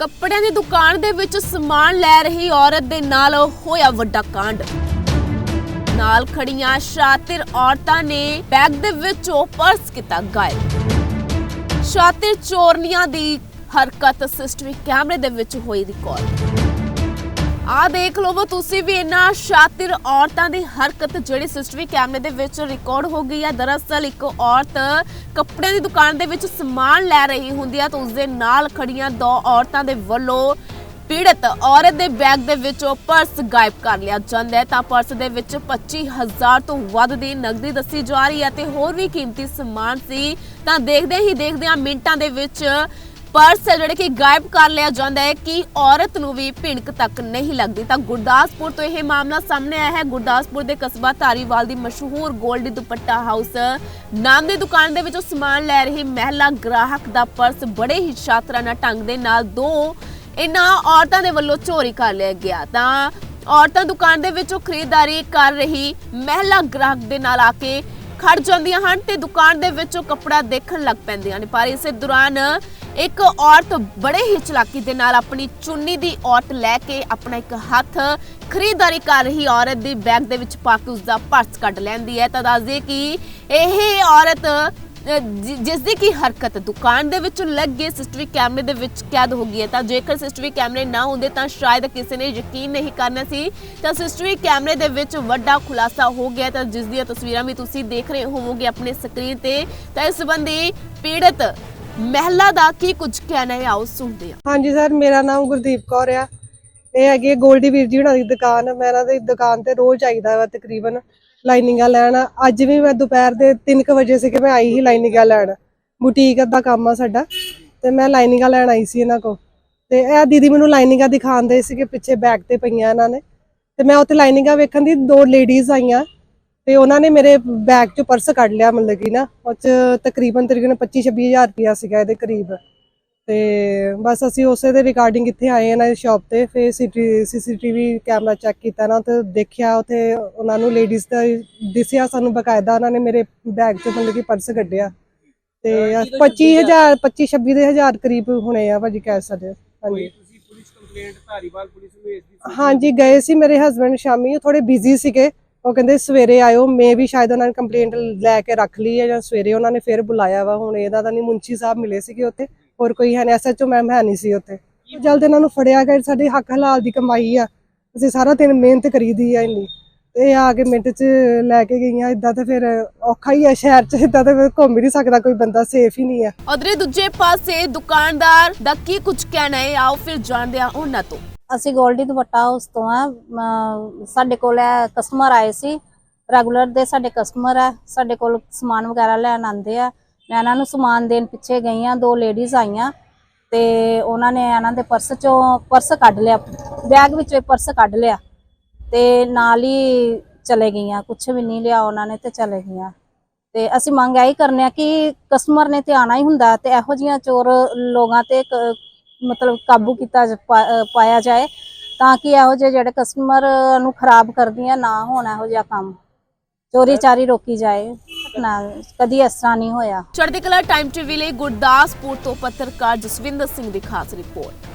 ਕੱਪੜਿਆਂ ਦੀ ਦੁਕਾਨ ਦੇ ਵਿੱਚ ਸਮਾਨ ਲੈ ਰਹੀ ਔਰਤ ਦੇ ਨਾਲ ਹੋਇਆ ਵੱਡਾ ਕਾਂਡ। ਨਾਲ ਖੜੀਆਂ ਸ਼ਾਤਿਰ ਔਰਤਾਂ ਨੇ ਬੈਗ ਦੇ ਵਿੱਚੋਂ ਪਰਸ ਕੀਤਾ ਗਾਇਬ। ਸ਼ਾਤਿਰ ਚੋਰਨੀਆਂ ਦੀ ਹਰਕਤ ਸਿਸਟਮੀ ਕੈਮਰੇ ਦੇ ਵਿੱਚ ਹੋਈ ਰਿਕਾਰਡ। ਆ ਦੇਖ ਲਓ ਤੁਸੀਂ ਵੀ ਇਹਨਾਂ ਸ਼ਾਤਿਰ ਔਰਤਾਂ ਦੀ ਹਰਕਤ ਜਿਹੜੀ ਸਿਸਟਮੀ ਕੈਮਰੇ ਦੇ ਵਿੱਚ ਰਿਕਾਰਡ ਹੋ ਗਈ ਹੈ ਦਰਅਸਲ ਇੱਕ ਔਰਤ ਕੱਪੜਿਆਂ ਦੀ ਦੁਕਾਨ ਦੇ ਵਿੱਚ ਸਮਾਨ ਲੈ ਰਹੀ ਹੁੰਦੀ ਹੈ ਤਾਂ ਉਸ ਦੇ ਨਾਲ ਖੜੀਆਂ ਦੋ ਔਰਤਾਂ ਦੇ ਵੱਲੋਂ ਪੀੜਤ ਔਰਤ ਦੇ ਬੈਗ ਦੇ ਵਿੱਚੋਂ ਪਰਸ ਗਾਇਬ ਕਰ ਲਿਆ ਜਾਂਦਾ ਹੈ। ਤਾਂ ਪਰਸ ਦੇ ਵਿੱਚ 25000 ਤੋਂ ਵੱਧ ਦੀ ਨਕਦੀ ਦੱਸੀ ਜਾ ਰਹੀ ਹੈ ਤੇ ਹੋਰ ਵੀ ਕੀਮਤੀ ਸਮਾਨ ਸੀ। ਤਾਂ ਦੇਖਦੇ ਹੀ ਦੇਖਦਿਆਂ ਮਿੰਟਾਂ ਦੇ ਵਿੱਚ ਪਰਸ ਹੈ ਜਿਹੜੇ ਕਿ ਗਾਇਬ ਕਰ ਲਿਆ ਜਾਂਦਾ ਹੈ ਕਿ ਔਰਤ ਨੂੰ ਵੀ ਭਿਣਕ ਤੱਕ ਨਹੀਂ ਲੱਗਦੀ। ਤਾਂ ਗੁਰਦਾਸਪੁਰ ਤੋਂ ਇਹ ਮਾਮਲਾ ਸਾਹਮਣੇ ਆਇਆ ਹੈ। ਗੁਰਦਾਸਪੁਰ ਦੇ ਕਸਬਾ ਧਾਰੀਵਾਲ ਦੀ ਮਸ਼ਹੂਰ 골ਡੀ ਦੁਪੱਟਾ ਹਾਊਸ, ਨਾਮ ਦੀ ਦੁਕਾਨ ਦੇ ਵਿੱਚੋਂ ਸਮਾਨ ਲੈ ਰਹੀ ਮਹਿਲਾ ਗ੍ਰਾਹਕ ਦਾ ਪਰਸ ਬੜੇ ਹੀ ਸ਼ਾਤਰਾ ਨਾਲ, ਢੰਗ ਦੇ ਨਾਲ ਦੋ ਇਹਨਾਂ ਔਰਤਾਂ ਦੇ ਵੱਲੋਂ ਚੋਰੀ ਕਰ ਲਿਆ ਗਿਆ। ਤਾਂ ਔਰਤਾਂ ਦੁਕਾਨ ਦੇ ਵਿੱਚੋਂ ਖਰੀਦਦਾਰੀ ਕਰ ਰਹੀ ਮਹਿਲਾ ਗ੍ਰਾਹਕ ਦੇ ਨਾਲ ਆ ਕੇ ਖੜ ਜਾਂਦੀਆਂ ਹਨ ਤੇ ਦੁਕਾਨ ਦੇ ਵਿੱਚੋਂ ਕੱਪੜਾ ਦੇਖਣ ਲੱਗ ਪੈਂਦੀਆਂ ਨੇ। ਪਰ ਇਸੇ ਦੌਰਾਨ ਇੱਕ ਔਰਤ ਬੜੇ ਹੀ ਚਲਾਕੀ ਦੇ ਨਾਲ ਆਪਣੀ ਚੁੰਨੀ ਦੀ ਔਰਤ ਲੈ ਕੇ ਆਪਣਾ ਇੱਕ ਹੱਥ ਖਰੀਦਦਾਰੀ ਕਰ ਰਹੀ ਔਰਤ ਦੀ ਬੈਗ ਦੇ ਵਿੱਚ ਪਾ ਕੇ ਉਸ ਦਾ ਪਰਸ ਕੱਢ ਲੈਂਦੀ ਹੈ। ਤਾਂ ਦੱਸਦੇ ਕਿ ਇਹ ਔਰਤ ਜਿਸ ਦੀ ਕੀ ਹਰਕਤ ਦੁਕਾਨ ਦੇ ਵਿੱਚ ਲੱਗੇ ਸਿਸਟਰੀ ਕੈਮਰੇ ਦੇ ਵਿੱਚ ਕੈਦ ਹੋ ਗਈ ਹੈ। ਤਾਂ ਜੇਕਰ ਸਿਸਟਰੀ ਕੈਮਰੇ ਨਾ ਹੁੰਦੇ ਤਾਂ ਸ਼ਾਇਦ ਕਿਸੇ ਨੇ ਯਕੀਨ ਨਹੀਂ ਕਰਨਾ ਸੀ। ਤਾਂ ਸਿਸਟਰੀ ਕੈਮਰੇ ਦੇ ਵਿੱਚ ਵੱਡਾ ਖੁਲਾਸਾ ਹੋ ਗਿਆ ਤਾਂ ਜਿਸ ਦੀਆਂ ਤਸਵੀਰਾਂ ਵੀ ਤੁਸੀਂ ਦੇਖ ਰਹੇ ਹੋਵੋਗੇ ਆਪਣੀ ਸਕਰੀਨ ਤੇ, ਤਾਂ ਇਸ ਸੰਬੰਧੀ ਪੀੜਤ ਮਹਿਲਾ ਦਾ ਕੀ ਕੁਝ ਕਹਿਣਾ ਹੈ? ਆਓ ਸੁਣਦੇ ਹਾਂ। ਹਾਂਜੀ ਸਰ, ਮੇਰਾ ਨਾਮ ਗੁਰਦੀਪ ਕੌਰ ਆ। ਇਹ ਹੈਗੀ ਹੈ ਗੋਲਡੀ ਵੀਰ ਜੀ ਹੁਣਾਂ ਦੀ ਦੁਕਾਨ। ਮੈਂ ਇਹਨਾਂ ਦੀ ਦੁਕਾਨ ਤੇ ਰੋਜ਼ ਆਈਦਾ ਵਾ ਤਕਰੀਬਨ। ਲਾਈਨਿੰਗਾਂ ਲੈਣ। ਅੱਜ ਵੀ ਮੈਂ ਦੁਪਹਿਰ ਦੇ 3:00 ਵਜੇ ਸੀ ਕਿ ਮੈਂ ਆਈ ਹੀ ਲਾਈਨਿੰਗਾਂ ਲੈਣ। ਬੁਟੀਕ ਦਾ ਕੰਮ ਆ ਸਾਡਾ, ਤੇ ਮੈਂ ਲਾਈਨਿੰਗਾਂ ਲੈਣ ਆਈ ਸੀ ਇਹਨਾਂ ਕੋ ਤੇ ਇਹ ਦੀਦੀ ਮੈਨੂੰ ਲਾਈਨਿੰਗਾਂ ਦਿਖਾਉਂਦੇ ਸੀ ਕਿ ਪਿੱਛੇ ਬੈਗ ਤੇ ਪਈਆਂ ਇਹਨਾਂ ਨੇ। ਤੇ ਮੈਂ ਉੱਥੇ ਲਾਈਨਿੰਗਾਂ ਵੇਖਣ ਦੀ ਦੋ ਲੇਡੀਜ਼ ਆਈਆਂ, ਤੇ ਉਹਨਾਂ ਨੇ ਮੇਰੇ ਬੈਗ ਚੋਂ ਪਰਸ ਕੱਢ ਲਿਆ ਮਤਲਬ ਕਿ ਨਾ, ਉਹ ਚ ਤਕਰੀਬਨ ਤਕਰੀਬਨ 25 26000 ਰੁਪਇਆ ਸੀਗਾ ਇਹਦੇ ਕਰੀਬ। ਤੇ ਬਸ ਅਸੀਂ ਉਸੇ ਦੇ ਰਿਕਾਰਡਿੰਗ ਇੱਥੇ ਆਏ ਇਹਨਾਂ ਦੀ ਸ਼ਾਪ ਤੇ ਫਿਰ ਸੀਸੀਟੀਵੀ ਕੈਮਰਾ ਚੈੱਕ ਕੀਤਾ ਨਾ ਤੇ ਦੇਖਿਆ ਉੱਥੇ ਉਹਨਾਂ ਨੂੰ ਲੇਡੀਜ਼ ਦਾ ਦਿਸਿਆ ਸਾਨੂੰ ਬਕਾਇਦਾ ਉਹਨਾਂ ਨੇ ਮੇਰੇ ਬੈਗ ਚੋਂ ਮਤਲਬ ਕਿ ਪਰਸ ਕੱਢਿਆ। ਤੇ 25000 25 26 ਦੇ ਹਜ਼ਾਰ ਕਰੀਬ ਹੋਣੇ ਆ ਭਾਜੀ ਕਹਿ ਸਕਦੇ। ਹਾਂਜੀ। ਤੁਸੀਂ ਪੁਲਿਸ ਕੰਪਲੇਂਟ ਧਾਰੀਵਾਲ ਪੁਲਿਸ ਨੂੰ ਭੇਜ ਦਿੱਤੀ ਹਾਂਜੀ ਗਏ ਸੀ ਮੇਰੇ ਹਸਬੰਡ ਸ਼ਾਮੀ ਉਹ ਥੋੜੇ ਬਿਜ਼ੀ ਸੀਗੇ। ਉਹ ਕਹਿੰਦੇ ਸਵੇਰੇ ਆਇਓ ਮੈਂ ਵੀ ਸ਼ਾਇਦ ਉਹਨਾਂ ਨੇ ਕੰਪਲੇਂਟ ਲੈ ਕੇ ਰੱਖ ਲਈ ਹੈ ਜਾਂ ਸਵੇਰੇ ਉਹਨਾਂ ਨੇ ਫਿਰ ਬੁਲਾਇਆ ਵਾ ਹੁਣ ਇਹਦਾ ਤਾਂ ਨਹੀਂ ਮੁੰਚੀ ਸਾਹਿਬ ਮਿਲੇ ਸੀਗੇ ਉੱਥੇ। ਹੋਰ ਕੋਈ ਹੈ ਨਹੀਂ ਐਸਐਚਓ ਮੈਮ ਹੈ ਨਹੀਂ ਸੀ ਉੱਥੇ। ਜਲਦ ਇਹਨਾਂ ਨੂੰ ਫੜਿਆ ਗਿਆ ਸਾਡੇ ਹੱਕ ਹਲਾਲ ਦੀ ਕਮਾਈ ਆ। ਅਸੀਂ ਸਾਰਾ ਦਿਨ ਮਿਹਨਤ ਕਰੀਦੀ ਆ ਇੰਨੀ। ਤੇ ਆ ਕੇ ਮਿੰਟ 'ਚ ਲੈ ਕੇ ਗਈਆਂ ਇਦਾਂ ਤਾਂ ਫਿਰ ਔਖਾ ਹੀ ਆ ਸ਼ਹਿਰ 'ਚ ਇਦਾਂ ਤਾਂ ਫਿਰ ਘੁੰਮ ਹੀ ਨਹੀਂ ਸਕਦਾ ਕੋਈ ਬੰਦਾ ਸੇਫ ਹੀ ਨਹੀਂ ਆ। ਉਧਰੇ ਦੂਜੇ ਪਾਸੇ ਦੁਕਾਨਦਾਰ ਦਾ ਕੀ ਕੁਝ ਕਹਿਣਾ ਹੈ? ਆਓ ਫਿਰ ਜਾਣਦੇ ਹਾਂ ਉਹਨਾਂ ਤੋਂ। ਅਸੀਂ ਗੋਲਡੀ ਦੁਪੱਟਾ ਹਾਊਸ ਤੋਂ ਆ ਸਾਡੇ ਕੋਲ ਕਸਟਮਰ ਆਏ ਸੀ। ਰੈਗੂਲਰ ਦੇ ਸਾਡੇ ਕਸਟਮਰ ਆ ਸਾਡੇ ਕੋਲ ਸਮਾਨ ਵਗੈਰਾ ਲੈਣ ਆਉਂਦੇ ਆ। ਮੈਂ ਇਹਨਾਂ ਨੂੰ ਸਮਾਨ ਦੇਣ ਪਿੱਛੇ ਗਈ ਆ ਦੋ ਲੇਡੀਜ਼ ਆਈਆਂ ਤੇ ਉਹਨਾਂ ਨੇ ਇਹਨਾਂ ਦੇ ਪਰਸ ਚੋਂ ਪਰਸ ਕੱਢ ਲਿਆ ਬੈਗ ਵਿੱਚੋਂ ਪਰਸ ਕੱਢ ਲਿਆ ਤੇ ਨਾਲ ਹੀ ਚਲੇ ਗਈਆਂ ਕੁਝ ਵੀ ਨਹੀਂ ਲਿਆ ਉਹਨਾਂ ਨੇ ਤੇ ਚਲੇ ਗਈਆਂ। ਤੇ ਅਸੀਂ ਮੰਗ ਇਹੀ ਕਰਨੇ ਆ ਕਿ ਕਸਟਮਰ ਨੇ ਤੇ ਆਣਾ ਹੀ ਹੁੰਦਾ ਤੇ ਇਹੋ ਜੀਆਂ ਚੋਰ ਲੋਕਾਂ ਤੇ ਮਤਲਬ ਕਾਬੂ ਕੀਤਾ ਪਾਇਆ ਜਾਏ ਤਾਂ ਕਿ ਇਹੋ ਜਿਹੇ ਜਿਹੜੇ ਕਸਟਮਰ ਨੂੰ ਖਰਾਬ ਕਰਦੀਆਂ ਨਾ ਹੋਣ, ਇਹੋ ਜਿਹਾ ਕੰਮ। ਚੋਰੀ ਚਾਰੀ ਰੋਕੀ ਜਾਏ। ਨਾ, ਕਦੀ ਇਸ ਤਰ੍ਹਾਂ ਨਹੀਂ ਹੋਇਆ। ਚੜ੍ਹਦੀ ਕਲਾ ਟਾਈਮ ਟੀਵੀ ਲਈ ਗੁਰਦਾਸਪੁਰ ਤੋਂ ਪੱਤਰਕਾਰ ਜਸਵਿੰਦਰ ਸਿੰਘ ਦੀ ਖਾਸ ਰਿਪੋਰਟ।